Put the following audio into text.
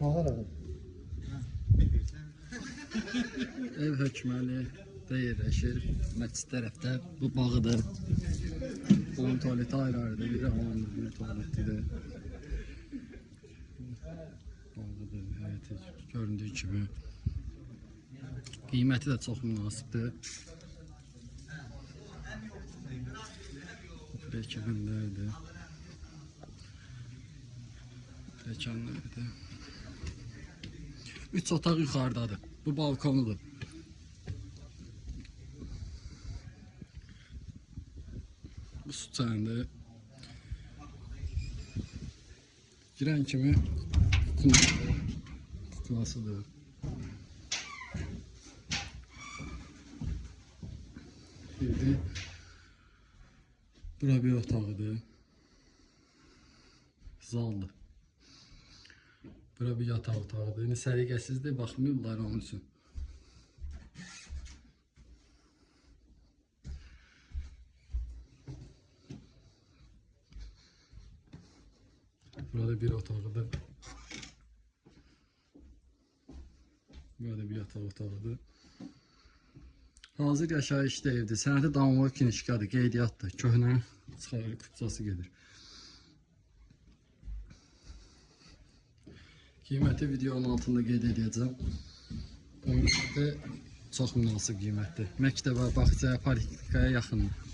Mağara. Ev hökməli də yerləşir. Məscid tərəfdə bu bağıdır. Onun tualeti ayrı-ayrıdır. Biri hamamdır, biri tualetidir. Bağıdır, həyəti göründüyü kimi. Qiyməti də çox münasibdir. Bekirindəydi. Bekanlardır. Üç otaq yuxarıdadır. Bu balkonudur. Bu su çayında giren kimi kukla, kuklasıdır. Bir bura bir otağıdır. Zaldır. Bura bir yataq otağıdır. İndi səliqəsizdir, baxmayıblar onun üçün. Burada bir otağıdır. Burada bir yataq otağıdır. Hazır yaşayışlı evdir. Sənəti damamlı kinişkadır, qeydiyyatdır. Köhnə çıxarı kupçası gedir. Qiyməti videonun altında qeyd edəcəm. Qiymətdə çox münasib qiymətdir. Məktəbə, bağçaya, poliklinikaya yaxındır.